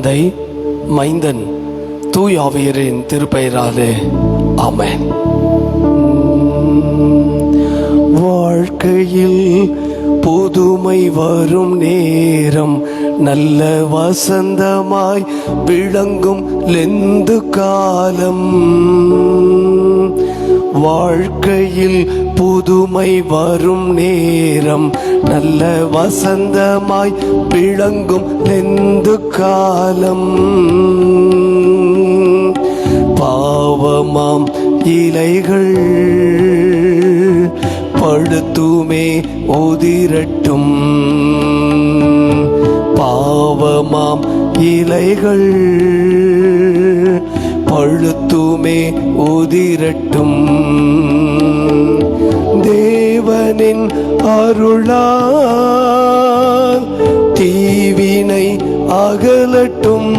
தந்தை மைந்தன் தூயாவியரின் திருப்பெயராலே அமேன் வாழ்க்கையில் புதுமை வரும் நேரம் நல்ல வசந்தமாய் விளங்கும் லெந்து காலம். வாழ்க்கையில் புதுமை வரும் நேரம். நல்ல வசந்தமாய் விளங்கும் லெந்து காலம். பாவமாம் இலைகள். படுத்துமே உதிரட்டும். பாவமாம் இலைகள். பழுத்துமே உதிரட்டும் தேவனின் அருளால் தீவினை அகலட்டும்.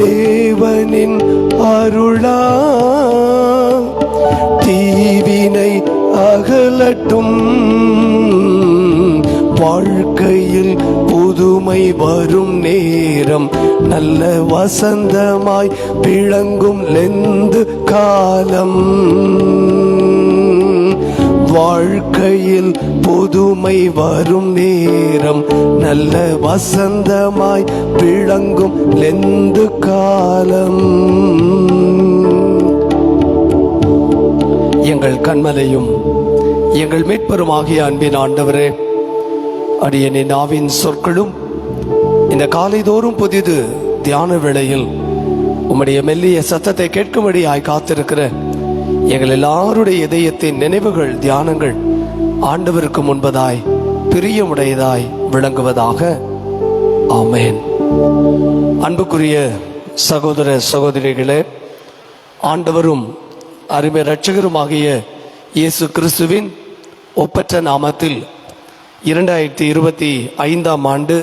தேவனின் அருளால் மாய் வரும் நேரம் நல்ல வசந்தமாய் விளங்கும் லெந்து காலம். வாழ்க்கையில் புதுமை வரும் நேரம் நல்ல வசந்தமாய் விளங்கும் லெந்து காலம். எங்கள் கண்மலையும் எங்கள் மீட்பெருமாகிய அன்பின் ஆண்டவரே அடியனின் நாவின் சொற்களும் இந்த காலைதோறும் புதிது தியான வேளையில் உம்முடைய மெல்லிய சத்தத்தை கேட்கும்படியாய் காத்திருக்கிற எங்கள் எல்லாருடைய இதயத்தின் நினைவுகள் தியானங்கள் ஆண்டவருக்கு முன்பதாய் பிரியமுடையதாய் விளங்குவதாக. ஆமேன். அன்புக்குரிய சகோதர சகோதரிகளே ஆண்டவரும் அருமை இரட்சகருமாகிய இயேசு கிறிஸ்துவின் ஒப்பற்ற நாமத்தில் இரண்டாயிரத்தி இருபத்தி ஐந்தாம் ஆண்டு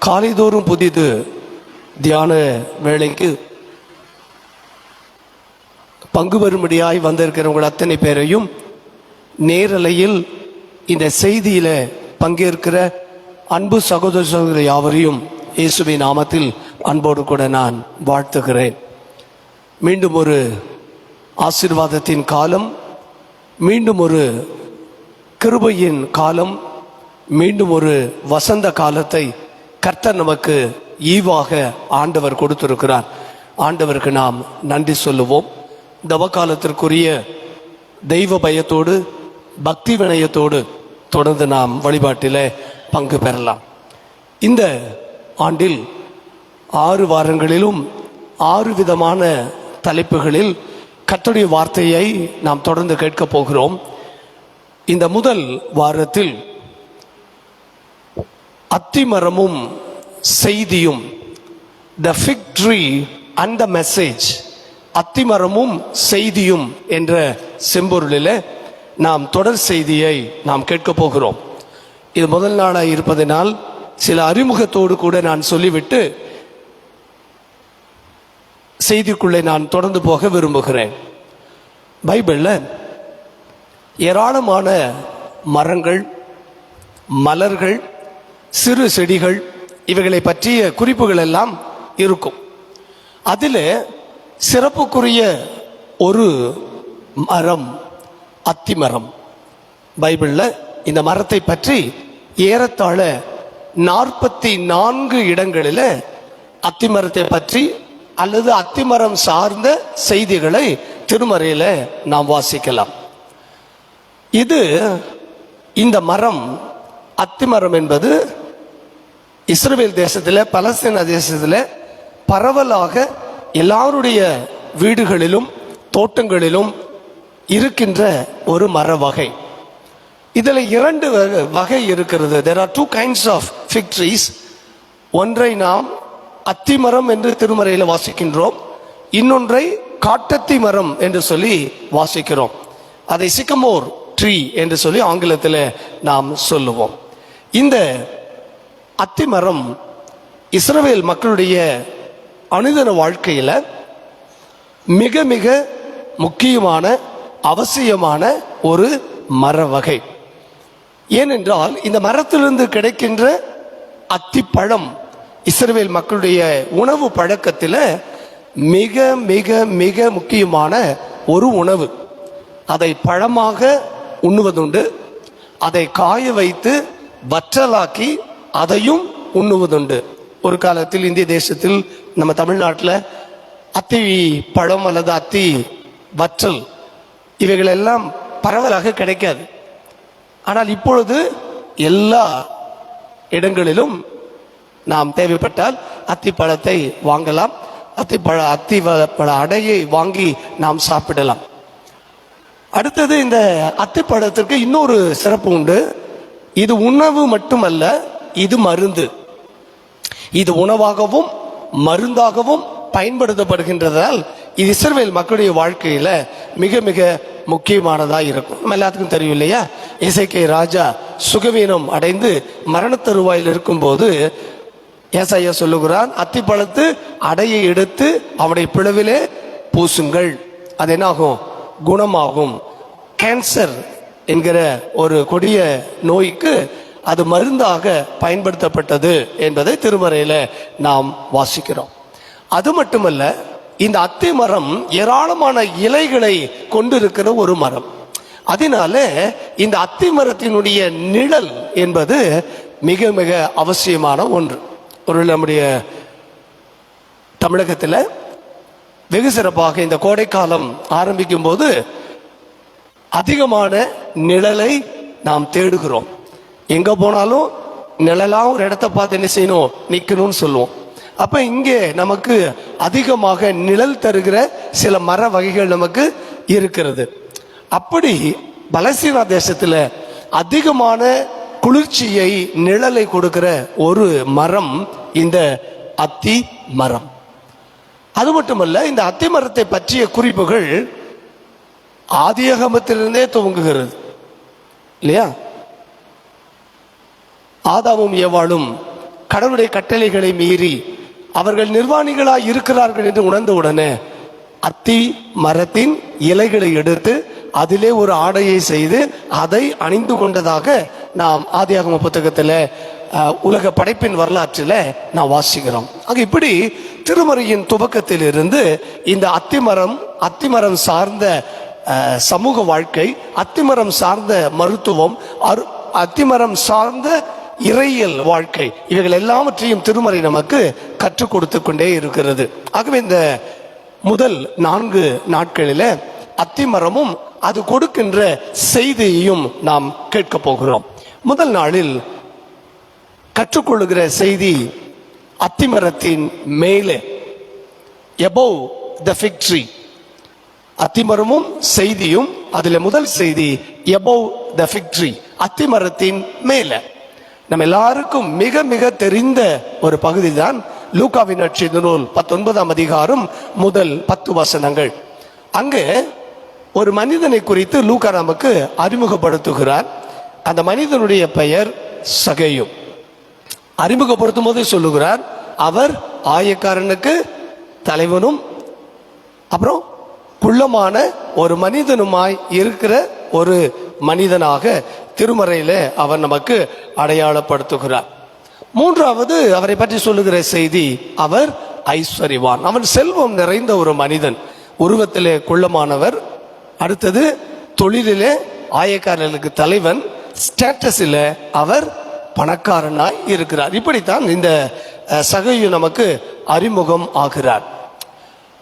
காலைதோறும் புதிது தியான வேலைக்கு பங்கு வரும்படியாய் வந்திருக்கிறவங்க அத்தனை பேரையும் நேரலையில் இந்த செய்தியில் பங்கேற்கிற அன்பு சகோதர சகோதரி யாவரையும் இயேசுவின் நாமத்தில் அன்போடு கூட நான் வாழ்த்துகிறேன். மீண்டும் ஒரு ஆசீர்வாதத்தின் காலம் மீண்டும் ஒரு கிருபையின் காலம் மீண்டும் ஒரு வசந்த காலத்தை கர்த்தர் நமக்கு ஈவாக ஆண்டவர் கொடுத்திருக்கிறார். ஆண்டவருக்கு நாம் நன்றி சொல்லுவோம். தவக்காலத்திற்குரிய தெய்வ பயத்தோடு பக்தி வினயத்தோடு தொடர்ந்து நாம் வழிபாட்டில் பங்கு பெறலாம். இந்த ஆண்டில் ஆறு வாரங்களிலும் ஆறு விதமான தலைப்புகளில் கர்த்தருடைய வார்த்தையை நாம் தொடர்ந்து கேட்கப் போகிறோம். இந்த முதல் வாரத்தில் அத்திமரமும் செய்தியும். The fig tree and the message அத்திமரமும் செய்தியும் என்ற செம்பொருளில் நாம் தொடர் செய்தியை நாம் கேட்கப் போகிறோம். இது முதல் நாளாக இருப்பதனால் சில அறிமுகத்தோடு கூட நான் சொல்லிவிட்டு செய்திக்குள்ளே நான் தொடர்ந்து போக விரும்புகிறேன். பைபிளில் ஏராளமான மரங்கள் மலர்கள் சிறு செடிகள் இவைகளை பற்றிய குறிப்புகள் எல்லாம் இருக்கும். அதில் சிறப்புக்குரிய ஒரு மரம் அத்திமரம். பைபிளில் இந்த மரத்தை பற்றி ஏறத்தாழ நாற்பத்தி நான்கு இடங்களில் அத்திமரத்தை பற்றி அல்லது அத்திமரம் சார்ந்த செய்திகளை திருமறையில் நாம் வாசிக்கலாம். இது இந்த மரம் அத்திமரம் என்பது இஸ்ரேல் தேசத்தில் பலஸ்தீன தேசத்தில் பரவலாக எல்லாருடைய வீடுகளிலும் தோட்டங்களிலும் இருக்கின்ற ஒரு மர வகை இதில் இரண்டு வகை- வகை இருக்கிறது. There are two kinds of fig trees ஒன்றை நாம் அத்திமரம் என்று திருமறையில் வாசிக்கின்றோம். இன்னொன்றை காட்டத்தி மரம் என்று சொல்லி வாசிக்கிறோம். அதை சிக்கமோர் ட்ரீ என்று சொல்லி ஆங்கிலத்தில் நாம் சொல்லுவோம். இந்த அத்திமரம் இஸ்ரவேல் மக்களுடைய அனுதன வாழ்க்கையில் மிக மிக முக்கியமான அவசியமான ஒரு மர வகை ஏனென்றால் இந்த மரத்திலிருந்து கிடைக்கின்ற அத்திப்பழம் இஸ்ரவேல் மக்களுடைய உணவு பழக்கத்தில் மிக மிக மிக முக்கியமான ஒரு உணவு. அதை பழமாக உண்ணுவதுண்டு அதை காய வைத்து வற்றலாக்கி அதையும் உண்ணுவதுண்டு. ஒரு காலத்தில் இந்திய தேசத்தில் நம்ம தமிழ்நாட்டில் அத்தி பழம் அல்லது அத்தி வற்றல் இவைகள் எல்லாம் பரவலாக கிடைக்காது. ஆனால் இப்பொழுது எல்லா இடங்களிலும் நாம் தேவைப்பட்டால் அத்தி பழத்தை வாங்கலாம். அத்தி பழ அத்தி வ- பழ அடையை வாங்கி நாம் சாப்பிடலாம். அடுத்தது இந்த அத்திப்பழத்திற்கு இன்னொரு சிறப்பு உண்டு. இது உணவு மட்டுமல்ல இது மருந்து. இது உணவாகவும் மருந்தாகவும் பயன்படுத்தப்படுகின்றதால் இது இஸ்ரவேல் மக்களுடைய வாழ்க்கையில் மிக மிக முக்கியமானதாக இருக்கும். நம்ம எல்லாத்துக்கும் தெரியும் இல்லையா? இசைக்கை ராஜா சுகவீனம் அடைந்து மரண தருவாயில் இருக்கும்போது ஏசாயா சொல்லுகிறான் அத்திப்பழத்து அடையை எடுத்து அவனை பிளவிலே பூசுங்கள். அது என்னாகும்? குணமாகும். கேன்சர் என்கிற ஒரு கொடிய நோய்க்கு அது மருந்தாக பயன்படுத்தப்பட்டது என்பதை திருமறையில் நாம் வாசிக்கிறோம். அது மட்டுமல்ல இந்த அத்தி மரம் ஏராளமான இலைகளை கொண்டிருக்கிற ஒரு மரம். அதனால இந்த அத்தி மரத்தினுடைய நிழல் என்பது மிக மிக அவசியமான ஒன்று. ஒரு நம்முடைய தமிழகத்தில் வெகு சிறப்பாக இந்த கோடைக்காலம் ஆரம்பிக்கும் போது அதிகமான நிழலை நாம் தேடுகிறோம். எங்க போனாலும் நிழலாக ஒரு இடத்த பார்த்து என்ன செய்யணும்? நிற்கணும்னு சொல்லுவோம். அப்போ இங்கே நமக்கு அதிகமாக நிழல் தருகிற சில மர வகைகள் நமக்கு இருக்கிறது. அப்படி பலஸ்தீனா தேசத்தில் அதிகமான குளிர்ச்சியை நிழலை கொடுக்கிற ஒரு மரம் இந்த அத்தி மரம். அது மட்டுமல்ல இந்த அத்தி மரத்தை பற்றிய குறிப்புகள் ஆதியகமத்திலிருந்தே துவங்குகிறது. இல்லையா? ஆதாமும் ஏவாளும் கடவுளுடைய கட்டளைகளை மீறி அவர்கள் நிர்வாணிகளாக இருக்கிறார்கள் என்று உணர்ந்த உடனே அத்தி மரத்தின் இலைகளை எடுத்து அதிலே ஒரு ஆடையை செய்து அதை அணிந்து கொண்டதாக நாம் ஆதியாகம புத்தகத்தில் உலக படைப்பின் வரலாற்றில் நாம் வாசிக்கிறோம். ஆக இப்படி திருமறையின் துவக்கத்தில் இருந்து இந்த அத்திமரம் அத்திமரம் சார்ந்த சமூக வாழ்க்கை அத்திமரம் சார்ந்த மருத்துவம் அரு அத்திமரம் சார்ந்த இறையியல் வாழ்க்கை இவைகள் எல்லாவற்றையும் திருமறை நமக்கு கற்றுக் கொடுத்து கொண்டே இருக்கிறது. ஆகவே இந்த முதல் நான்கு நாட்களில அத்திமரமும் அது கொடுக்கின்ற செய்தியையும் நாம் கேட்க போகிறோம். முதல் நாளில் கற்றுக்கொள்ளுகிற செய்தி அத்திமரத்தின் மேலே எபோவ் த ஃபிக் ட்ரீ அத்திமரமும் செய்தியும் அதில் முதல் செய்தி எபோவ் த ஃபிக் ட்ரீ அத்திமரத்தின் மேலே. நம்ம எல்லாருக்கும் மிக மிக தெரிந்த ஒரு பகுதி தான் லூகாவின் அச்சி நூல் பத்தொன்பதாம் அதிகாரம் முதல் பத்து வசனங்கள். அங்கே ஒரு மனிதனை குறித்து லூகா நமக்கு அறிமுகப்படுத்துகிறார். அந்த மனிதனுடைய பெயர் சகையும் அறிமுகப்படுத்தும் போதே சொல்லுகிறார் அவர் ஆயக்காரனுக்கு தலைவனும் அப்புறம் குள்ளமான ஒரு மனிதனுமாய் இருக்கிற ஒரு மனிதனாக திருமறையில் அவர் நமக்கு அடையாளப்படுத்துகிறார். மூன்றாவது அவரை பற்றி சொல்லுகிற செய்தி அவர் ஐஸ்வர்யவான். அவன் செல்வம் நிறைந்த ஒரு மனிதன். உருவத்திலே குள்ளமானவர். அடுத்தது தொழிலிலே ஆயக்காரர்களுக்கு தலைவன். ஸ்டேட்டஸில் அவர் பணக்காரனாய் இருக்கிறார். இப்படித்தான் இந்த சகையும் சகையு நமக்கு அறிமுகம் ஆகிறார்.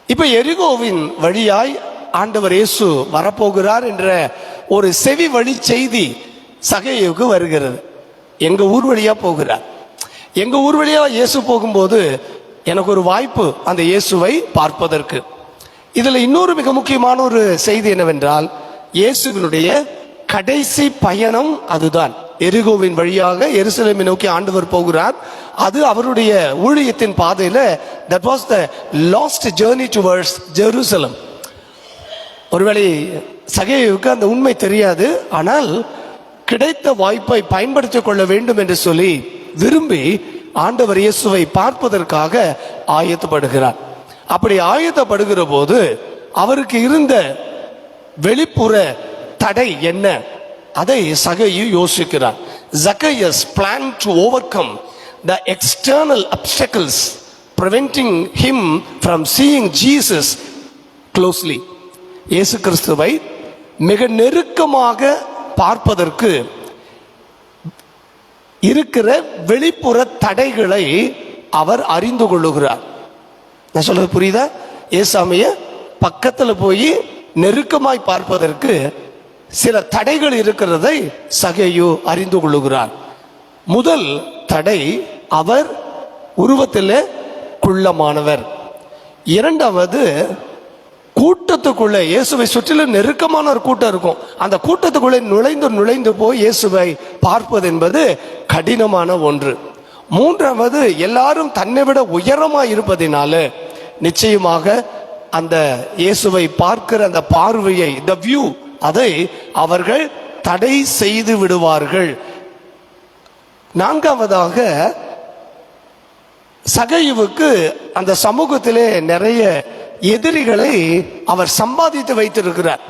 இப்போ எரிகோவின் வழியாய் ஆண்டவர் இயேசு வரப்போகிறார் என்ற ஒரு செவி வழி செய்தி சகையுக்கு வருகிறது. எங்கள் ஊர் வழியாக போகிறார். எங்கள் ஊர் வழியாக இயேசு போகும்போது எனக்கு ஒரு வாய்ப்பு அந்த இயேசுவை பார்ப்பதற்கு. இதில் இன்னொரு மிக முக்கியமான ஒரு செய்தி என்னவென்றால் இயேசுவினுடைய கடைசி பயணம் அதுதான். எரிகோவின் வழியாக எருசலேமை நோக்கி ஆண்டவர் போகிறார். அது அவருடைய ஊழியத்தின் பாதையில் that was the last journey towards Jerusalem ஒருவேளை சகையுக்கு அந்த உண்மை தெரியாது ஆனால் கிடைத்த வாய்ப்பை பயன்படுத்திக் கொள்ள வேண்டும் என்று சொல்லி விரும்பி ஆண்டவர் இயேசுவை பார்ப்பதற்காக ஆயத்தப்படுகிறார். அப்படி ஆயத்தப்படுகிற போது அவருக்கு இருந்த வெளிப்புற தடை என்ன? அதை சகையு யோசிக்கிறார். Zacchaeus plan to overcome the external obstacles preventing him from seeing Jesus closely இயேசு கிறிஸ்துவை மிக நெருக்கமாக பார்ப்பதற்கு இருக்கிற வெளிப்புற தடைகளை அவர் அறிந்து கொள்ளுகிறார். நான் சொல்றது புரியுதா? ஏசாமிய பக்கத்தில் போய் நெருக்கமாய் பார்ப்பதற்கு சில தடைகள் இருக்கிறதை சகையு அறிந்து கொள்ளுகிறார். முதல் தடை அவர் உருவத்தில் குள்ளமானவர். இரண்டாவது கூட்டத்துக்குள்ளே இயேசுவை சுற்றிலும் நெருக்கமான ஒரு கூட்டம் இருக்கும். அந்த கூட்டத்துக்குள்ளே நுழைந்து நுழைந்து போய் இயேசுவை பார்ப்பது என்பது கடினமான ஒன்று. மூன்றாவது எல்லாரும் தன்னை விட உயரமாக இருப்பதினால நிச்சயமாக அந்த இயேசுவை பார்க்கிற அந்த பார்வையை த வியூ அதை அவர்கள் தடை செய்து விடுவார்கள். நான்காவதாக சகைவுக்கு அந்த சமூகத்திலே நிறைய எதிரிகளை அவர் சம்பாதித்து வைத்திருக்கிறார்.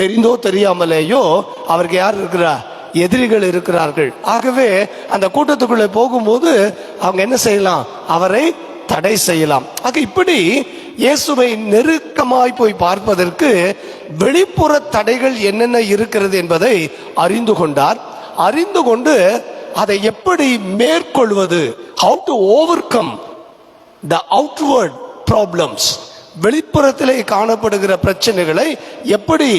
தெரிந்தோ தெரியாமலேயோ அவருக்கு யார் இருக்கிறார் எதிரிகள் இருக்கிறார்கள். ஆகவே அந்த கூட்டத்துக்குள்ளே போகும்போது அவங்க என்ன செய்யலாம்? அவரை தடை செய்யலாம். ஆக இப்படி இயேசுவை நெருக்கமாய் போய் பார்ப்பதற்கு வெளிப்புற தடைகள் என்னென்ன இருக்கிறது என்பதை அறிந்து கொண்டார். அறிந்து கொண்டு அதை எப்படி மேற்கொள்வது? How to overcome the outward problems வெளிப்புறத்திலே காணப்படுகிற பிரச்சனைகளை எப்படி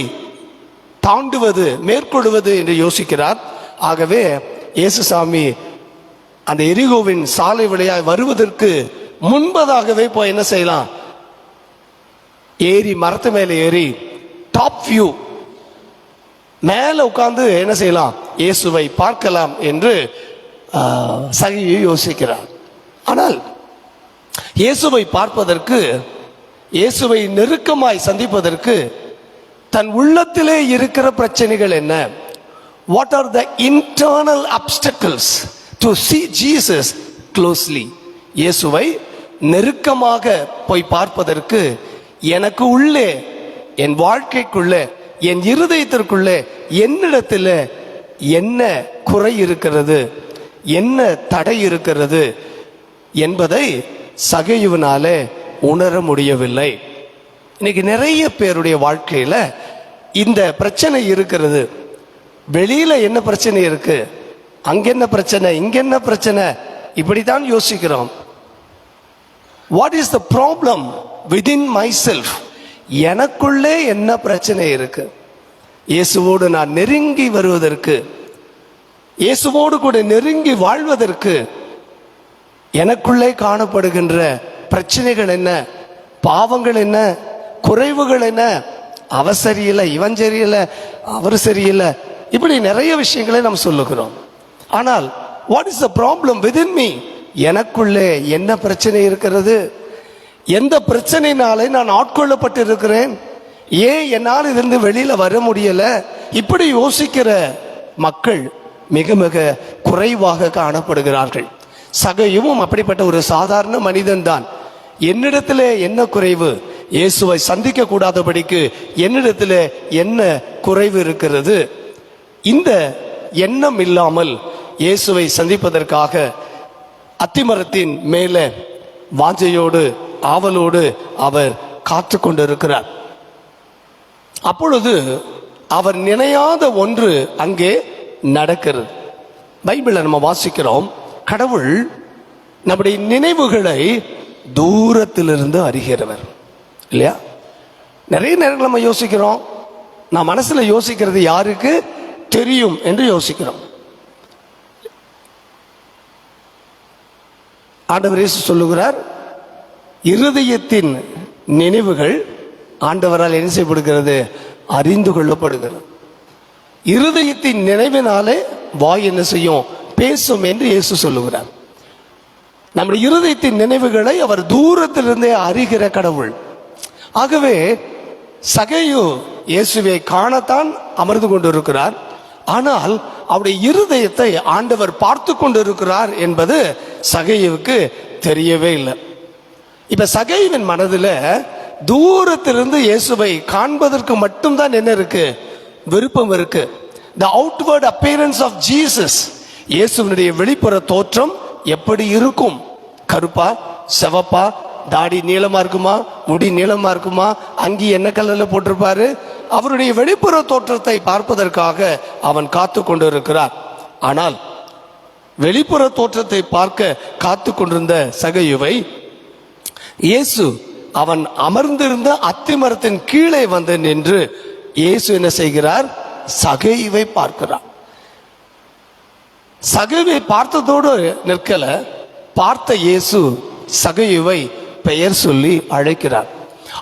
தாண்டுவது மேற்கொள்வது என்று யோசிக்கிறார். ஆகவே இயேசுசாமி அந்த எரிகோவின் சாலை வழியாய் வருவதற்கு முன்பதாகவே போய் என்ன செய்யலாம்? ஏறி மரத்து மேலே ஏறி டாப் வியூ மேலே உட்கார்ந்து என்ன செய்யலாம்? இயேசுவை பார்க்கலாம் என்று சகியை யோசிக்கிறார். ஆனால் இயேசுவை பார்ப்பதற்கு இயேசுவை நெருக்கமாய் சந்திப்பதற்கு தன் உள்ளத்திலே இருக்கிற பிரச்சனைகள் என்ன? What are the internal obstacles to see Jesus closely இயேசுவை நெருக்கமாக போய் பார்ப்பதற்கு எனக்கு உள்ளே என் வாழ்க்கைக்குள்ளே என் இருதயத்திற்குள்ளே என்னிடத்தில் என்ன குறை இருக்கிறது? என்ன தடை இருக்கிறது? என்பதை சகையுவனாலே உணர முடியவில்லை. இன்னைக்கு நிறைய பேருடைய வாழ்க்கையில் இந்த பிரச்சனை இருக்கிறது. வெளியில் என்ன பிரச்சனை இருக்கு? அங்கே என்ன பிரச்சனை? இங்க என்ன பிரச்சனை? இப்படித்தான் யோசிக்கிறோம். What is the problem within myself எனக்குள்ளே என்ன பிரச்சனை இருக்கு? இயேசுவோடு நான் நெருங்கி வருவதற்கு இயேசுவோடு கூட நெருங்கி வாழ்வதற்கு எனக்குள்ளே காணப்படுகின்ற பிரச்சனைகள் என்ன? பாவங்கள் என்ன? குறைவுகள் என்ன? அவ சரியில்லை இவன் சரியில்லை அவர் சரியில்லை. இப்படி நிறைய விஷயங்களை நாம் சொல்லுகிறோம். ஆனால் what is the problem within me எனக்குள்ளே என்ன பிரச்சனை இருக்கிறது? எந்த பிரச்சனைனாலே நான் ஆட்கொள்ளப்பட்டு இருக்கிறேன் ஏன் என்னால் இருந்து வெளியில் வர முடியல? இப்படி யோசிக்கிற மக்கள் மிக மிக குறைவாக காணப்படுகிறார்கள். சகையும் அப்படிப்பட்ட ஒரு சாதாரண மனிதன் தான் என்னிடத்துல என்ன குறைவு? இயேசுவை சந்திக்க கூடாதபடிக்கு என்னிடத்துல என்ன குறைவு இருக்கிறது? இந்த எண்ணம் இல்லாமல் இயேசுவை சந்திப்பதற்காக அத்திமரத்தின் மேலே வாஞ்சையோடு ஆவலோடு அவர் காத்து கொண்டிருக்கிறார். அப்பொழுது அவர் நினையாத ஒன்று அங்கே நடக்கிறது. பைபிளை நம்ம வாசிக்கிறோம். கடவுள் நம்முடைய நினைவுகளை தூரத்திலிருந்து அறிகிறவர். இல்லையா? நிறைய நேரங்கள் நம்ம யோசிக்கிறோம். நான் மனசில் யோசிக்கிறது யாருக்கு? தெரியும் என்று யோசிக்கிறோம். ஆண்டவர் இயேசு சொல்லுகிறார் இருதயத்தின் நினைவுகள் ஆண்டவரால் என்ன செய்யப்படுகிறது? அறிந்து கொள்ளப்படுகிறது. இருதயத்தின் நினைவினாலே வாய் என்ன செய்யும்? பேசும் என்று இயேசு சொல்லுகிறார். நம்முடைய இருதயத்தின் நினைவுகளை அவர் தூரத்திலிருந்தே அறிகிற கடவுள். ஆகவே சகையு இயேசுவை காணத்தான் அமர்ந்து கொண்டிருக்கிறார். ஆனால் அவருடைய இருதயத்தை ஆண்டவர் பார்த்து கொண்டிருக்கிறார் என்பது சகையுவுக்கு தெரியவே இல்லை. இப்ப சகைவின் மனதில் தூரத்திலிருந்து இயேசுவை காண்பதற்கு மட்டும்தான் என்ன இருக்கு? விருப்பம் இருக்கு. The outward appearance of Jesus இயேசுவினுடைய வெளிப்புற தோற்றம் எப்படி இருக்கும்? கருப்பா? செவப்பா? தாடி நீளமா இருக்குமா? முடி நீளமா இருக்குமா? அங்கி என்ன கலர்ல போட்டிருப்பாரு? அவருடைய வெளிப்புற தோற்றத்தை பார்ப்பதற்காக அவன் காத்து கொண்டிருக்கிறார். ஆனால் வெளிப்புற தோற்றத்தை பார்க்க காத்து கொண்டிருந்த சகையுவை இயேசு அவன் அமர்ந்திருந்த அத்திமரத்தின் கீழே வந்து நின்று இயேசு என்ன செய்கிறார்? சகையுவை பார்க்கிறார். சகைவை பார்த்ததோடு நிற்கல பார்த்த இயேசு சகையுவை பெயர் சொல்லி அழைக்கிறார்.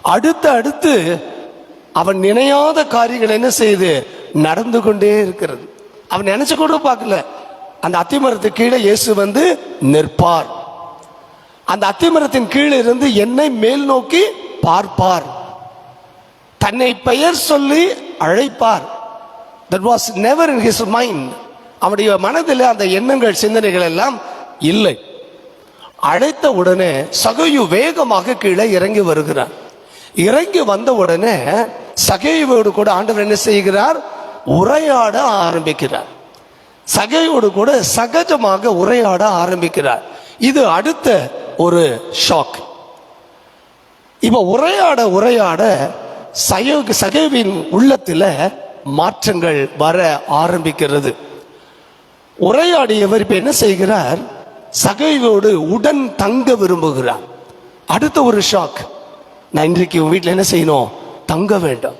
அடுத்து அடுத்து அவன் நினையாத காரியங்கள் என்ன செய்து நடந்து கொண்டே இருக்கிறது. அவன் நினைச்சு கூட பார்க்கல. அந்த அத்திமரத்து கீழே இயேசு வந்து நிற்பார். அந்த அத்திமரத்தின் கீழே இருந்து என்னை மேல் நோக்கி பார்ப்பார். தன்னை பெயர் சொல்லி அழைப்பார். That was never in his mind அவனுடைய மனதில் அந்த எண்ணங்கள் சிந்தனைகள் எல்லாம் இல்லை. அழைத்த உடனே சகையு வேகமாக கீழே இறங்கி வருகிறார். இறங்கி வந்த உடனே சகையோடு கூட ஆண்டவர் என்ன செய்கிறார்? உரையாட ஆரம்பிக்கிறார். சகையோடு கூட சகஜமாக உரையாட ஆரம்பிக்கிறார். இது அடுத்த ஒரு ஷாக் இப்ப உரையாட உரையாட சயோ சகைவின் உள்ளத்தில் மாற்றங்கள் வர ஆரம்பிக்கிறது. உரையாடியவர் இப்ப என்ன செய்கிறார்? சகைவோடு உடன் தங்க விரும்புகிறார். அடுத்த ஒரு ஷாக் நான் இன்றைக்கு உன் வீட்டில் என்ன செய்யணும்? தங்க வேண்டும்.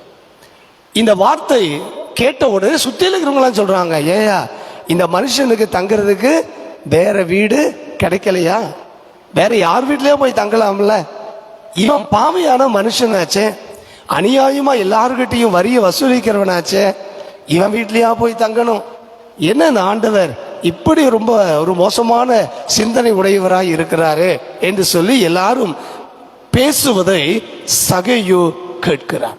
இந்த வார்த்தை கேட்ட உடனே சுற்றியில் இருக்கிறவங்களாம் சொல்றாங்க ஏயா இந்த மனுஷனுக்கு தங்குறதுக்கு வேற வீடு கிடைக்கலையா? வேற யார் வீட்லயே போய் தங்கலாம்ல? இவன் பாவையான மனுஷனாச்சே. அநியாயமா எல்லார்கிட்டையும் வரிய வசூலிக்கிறவனாச்சே. இவன் வீட்லயா போய் தங்கணும்? என்ன இந்த ஆண்டவர் இப்படி ரொம்ப ஒரு மோசமான சிந்தனை உடையவராய் இருக்கிறாரு என்று சொல்லி எல்லாரும் பேசுவதை சகையு கேட்கிறார்.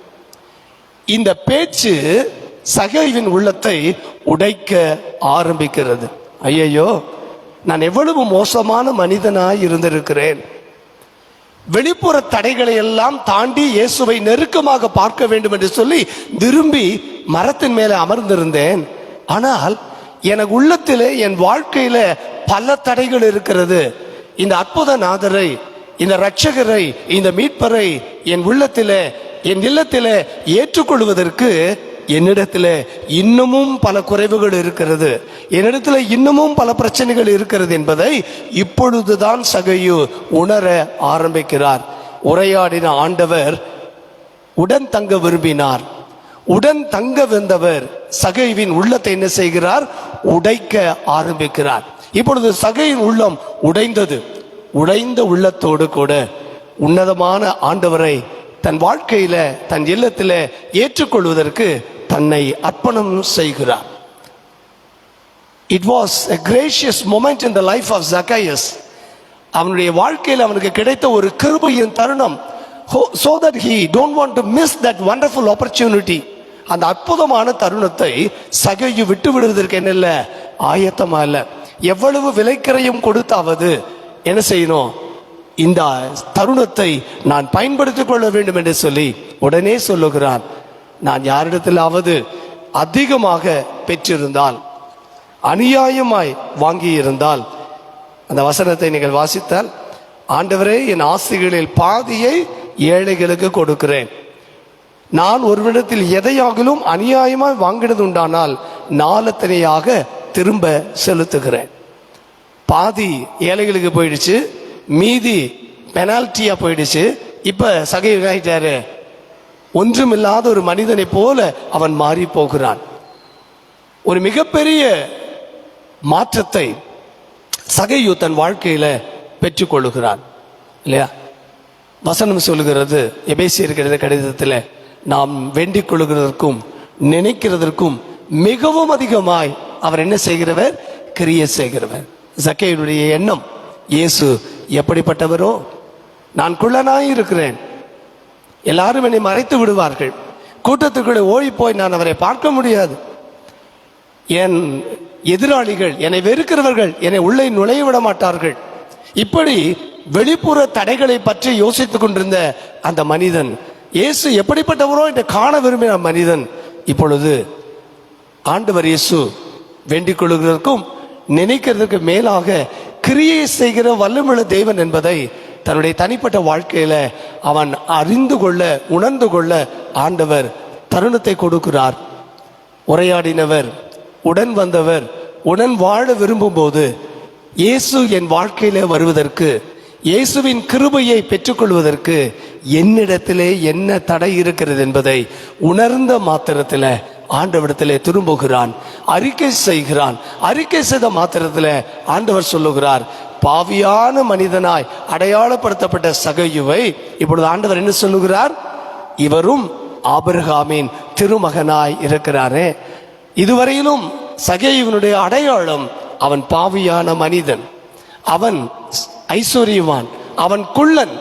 இந்த பேச்சு சகைவின் உள்ளத்தை உடைக்க ஆரம்பிக்கிறது. ஐயையோ நான் எவ்வளவு மோசமான மனிதனாய் இருந்திருக்கிறேன். வெளிப்புற தடைகளை எல்லாம் தாண்டி இயேசுவை நெருக்கமாக பார்க்க வேண்டும் என்று சொல்லி திரும்பி மரத்தின் மேலே அமர்ந்திருந்தேன். ஆனால் எனக்கு உள்ளத்தில் என் வாழ்க்கையில பல தடைகள் இருக்கிறது. இந்த அற்புத நாதரை இந்த ரட்சகரை இந்த மீட்பரை என் உள்ளத்தில் என் இல்லத்தில் ஏற்றுக்கொள்வதற்கு என்னிடத்தில் இன்னமும் பல குறைவுகள் இருக்கிறது. என்னிடத்தில் இன்னமும் பல பிரச்சனைகள் இருக்கிறது என்பதை இப்பொழுதுதான் சகையு உணர ஆரம்பிக்கிறார். உரையாடின ஆண்டவர் உடன் தங்க விரும்பினார். உடன் தங்க வந்தவர் சகைவின் உள்ளத்தை என்ன செய்கிறார்? உடைக்க ஆரம்பிக்கிறார். இப்பொழுது சகையின் உள்ளம் உடைந்தது. உடைந்த உள்ளத்தோடு கூட உன்னதமான ஆண்டவரை தன் வாழ்க்கையில தன் இல்லத்தில ஏற்றுக்கொள்வதற்கு தன்னை அர்ப்பணம் செய்கிறார். It was a gracious moment in the life of Zacchaeus அவனுடைய வாழ்க்கையில் அவனுக்கு கிடைத்த ஒரு கிருபையின் தருணம். So that he don't want to miss that wonderful opportunity. அந்த அற்புதமான தருணத்தை சகையு விட்டு விடுவதற்கு என்ன இல்லை? ஆயத்தமா இல்லை. எவ்வளவு விலைக்கரையும் கொடுத்தாவது என்ன செய்யணும்? இந்த தருணத்தை நான் பயன்படுத்திக் கொள்ள வேண்டும் என்று சொல்லி உடனே சொல்லுகிறான். நான் யாரிடத்திலாவது அதிகமாக பெற்றிருந்தால் அநியாயமாய் வாங்கியிருந்தால் அந்த வசனத்தை நீங்கள் வாசித்தால் ஆண்டவரே என் ஆசைகளில் பாதியை ஏழைகளுக்கு கொடுக்கிறேன். நான் ஒருவரிடத்தில் எதையாகிலும் அநியாயமாய் வாங்கினது உண்டானால் நாலத்தனையாக திரும்ப செலுத்துகிறேன். பாதி ஏழைகளுக்கு போயிடுச்சு மீதி பெனால்ட்டியா போயிடுச்சு. இப்ப சகை ஆயிட்டாரு ஒன்றுமில்லாத ஒரு மனிதனை போல அவன் மாறி போகிறான் ஒரு மிகப்பெரிய மாற்றத்தை சகையு தன் வாழ்க்கையில பெற்றுக்கொள்ளுகிறான். இல்லையா? வசனம் சொல்லுகிறது எபேசி இருக்கிறது கடிதத்தில் நாம் வேண்டிக் கொள்ளுகிறதற்கும் நினைக்கிறதற்கும் மிகவும் அதிகமாய் அவர் என்ன செய்கிறவர்? கிரிய செய்கிறவர். சக்கையினுடைய எண்ணம் இயேசு எப்படிப்பட்டவரோ? நான் குள்ளனாய் இருக்கிறேன். எல்லாரும் என்னை மறைத்து விடுவார்கள். கூட்டத்துக்குள்ளே ஓடி போய் நான் அவரை பார்க்க முடியாது. என் எதிராளிகள் என்னை வெறுக்கிறவர்கள் என்னை உள்ளே நுழைய விட மாட்டார்கள். இப்படி வெளிப்புற தடைகளை பற்றி யோசித்துக் கொண்டிருந்த அந்த மனிதன் இயேசு எப்படிப்பட்டவரோ என்று காண விரும்பின மனிதன் இப்பொழுது ஆண்டவர் இயேசு வேண்டிக் கொள்கிறதற்கும் நினைக்கிறதுக்கு மேலாக கிரியை செய்கிற வல்லமுள்ள தேவன் என்பதை தன்னுடைய தனிப்பட்ட வாழ்க்கையில அவன் அறிந்து கொள்ள உணர்ந்து கொள்ள ஆண்டவர் தருணத்தை கொடுக்கிறார். உரையாடினவர் உடன் வந்தவர் உடன் வாழ விரும்பும்போது இயேசு என் வாழ்க்கையில வருவதற்கு இயேசுவின் கிருபையை பெற்றுக்கொள்வதற்கு என்னிடத்திலே என்ன தடை இருக்கிறது என்பதை உணர்ந்த மாத்திரத்தில் ஆண்டவரிடத்திலே திரும்புகிறான் அறிக்கை செய்கிறான். அறிக்கை செய்த மாத்திரத்தில் ஆண்டவர் சொல்லுகிறார் பாவியான மனிதனாய் அடையாளப்படுத்தப்பட்ட சகையுவை இப்பொழுது ஆண்டவர் என்ன சொல்லுகிறார்? இவரும் ஆபிரகாமின் திருமகனாய் இருக்கிறாரே. இதுவரையிலும் சகேயுவனுடைய அடையாளம் அவன் பாவியான மனிதன். அவன் ஐஸ்வர்யவான் அவன் குள்ளன்.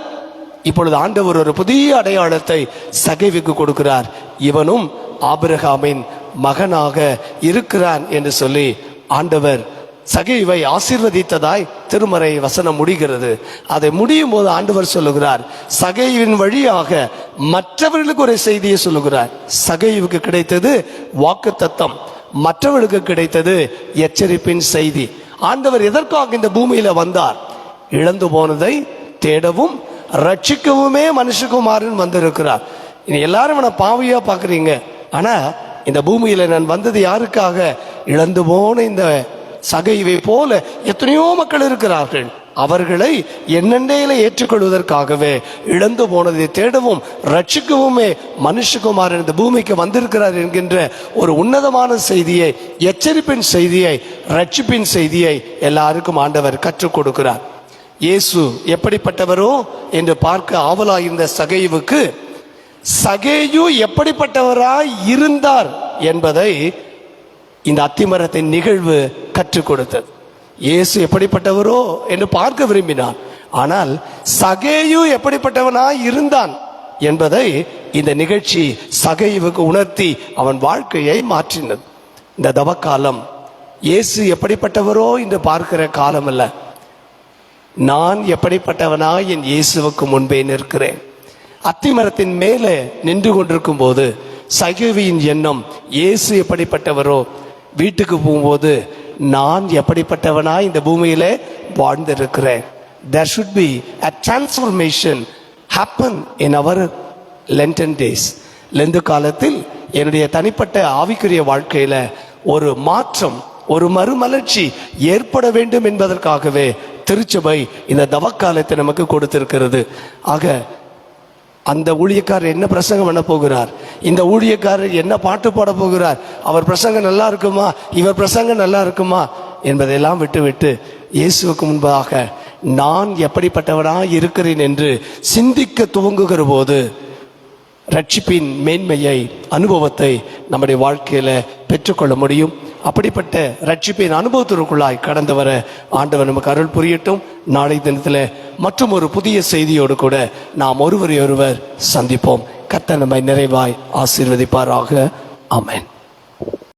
இப்பொழுது ஆண்டவர் ஒரு புதிய அடையாளத்தை சகைவுக்கு கொடுக்கிறார். இவனும் ஆபிரகாமின் மகனாக இருக்கிறான் என்று சொல்லி ஆண்டவர் சகைவை ஆசீர்வதித்ததாய் திருமறை வசனம் முடிகிறது. அதை முடியும் போது ஆண்டவர் சொல்லுகிறார் சகைவின் வழியாக மற்றவர்களுக்கு ஒரு செய்தியை சொல்லுகிறார். சகைவுக்கு கிடைத்தது வாக்கு தத்தம் மற்றவர்களுக்கு கிடைத்தது எச்சரிப்பின் செய்தி. ஆண்டவர் எதற்காக இந்த பூமியில வந்தார்? இழந்து போனதை தேடவும் ரட்சிக்கவுமே மனுஷகுமாரன் வந்திருக்கிறார். இனி எல்லாரும் இவனை பாவியா பார்க்குறீங்க. ஆனா இந்த பூமியில் நான் வந்தது யாருக்காக? இழந்து போன இந்த சகைவை போல எத்தனையோ மக்கள் இருக்கிறார்கள். அவர்களை என்னென்னையில ஏற்றுக்கொள்வதற்காகவே இழந்து போனதை தேடவும் ரட்சிக்கவுமே மனுஷகுமாரன் இந்த பூமிக்கு வந்திருக்கிறார் என்கின்ற ஒரு உன்னதமான செய்தியை எச்சரிப்பின் செய்தியை ரட்சிப்பின் செய்தியை எல்லாருக்கும் ஆண்டவர் கற்றுக் கொடுக்கிறார். இயேசு எப்படிப்பட்டவரோ என்று பார்க்க ஆவலாயிருந்த சகைவுக்கு சகேயு எப்படிப்பட்டவராய் இருந்தார்? என்பதை இந்த அத்திமரத்தின் நிகழ்வு கற்றுக் கொடுத்தது. இயேசு எப்படிப்பட்டவரோ என்று பார்க்க விரும்பினான் ஆனால் சகேயு எப்படிப்பட்டவனாய் இருந்தான்? என்பதை இந்த நிகழ்ச்சி சகைவுக்கு உணர்த்தி அவன் வாழ்க்கையை மாற்றினது. இந்த தவக்காலம் இயேசு எப்படிப்பட்டவரோ என்று பார்க்கிற காலம் அல்ல நான் எப்படிப்பட்டவனாய் என் இயேசுவுக்கு முன்பே நிற்கிறேன்? அத்திமரத்தின் மேலே நின்று கொண்டிருக்கும் போது சகிவியின் எண்ணம் இயேசு எப்படிப்பட்டவரோ? வீட்டுக்கு போகும்போது நான் எப்படிப்பட்டவனாய் இந்த பூமியில வாழ்ந்திருக்கிறேன். There should be a transformation happen in our Lenten days Lent காலத்தில் என்னுடைய தனிப்பட்ட ஆவிக்குரிய வாழ்க்கையில ஒரு மாற்றம் ஒரு மறுமலர்ச்சி ஏற்பட வேண்டும் என்பதற்காகவே திருச்சபை இந்த தவக்காலத்தை நமக்கு கொடுத்திருக்கிறது. ஆக அந்த ஊழியக்காரர் என்ன பிரசங்கம் பண்ண போகிறார்? இந்த ஊழியக்காரர் என்ன பாட்டு பாட போகிறார்? அவர் பிரசங்கம் நல்லா இருக்குமா? இவர் பிரசங்கம் நல்லா இருக்குமா? என்பதையெல்லாம் விட்டுவிட்டு இயேசுவுக்கு முன்பாக நான் எப்படிப்பட்டவனாக இருக்கிறேன் என்று சிந்திக்க துவங்குகிற போது ரட்சிப்பின் மேன்மையை அனுபவத்தை நம்முடைய வாழ்க்கையில் பெற்றுக்கொள்ள முடியும். அப்படிப்பட்ட ரட்சிப்பின் அனுபவத்திற்குள்ளாய் கடந்து வர ஆண்டவர் நமக்கு அருள் புரியட்டும். நாளை தினத்தில் மற்றும் ஒரு புதிய செய்தியோடு கூட நாம் ஒருவரை ஒருவர் சந்திப்போம். கத்த நம்மை நிறைவாய் ஆசீர்வதிப்பாராக. அமேன்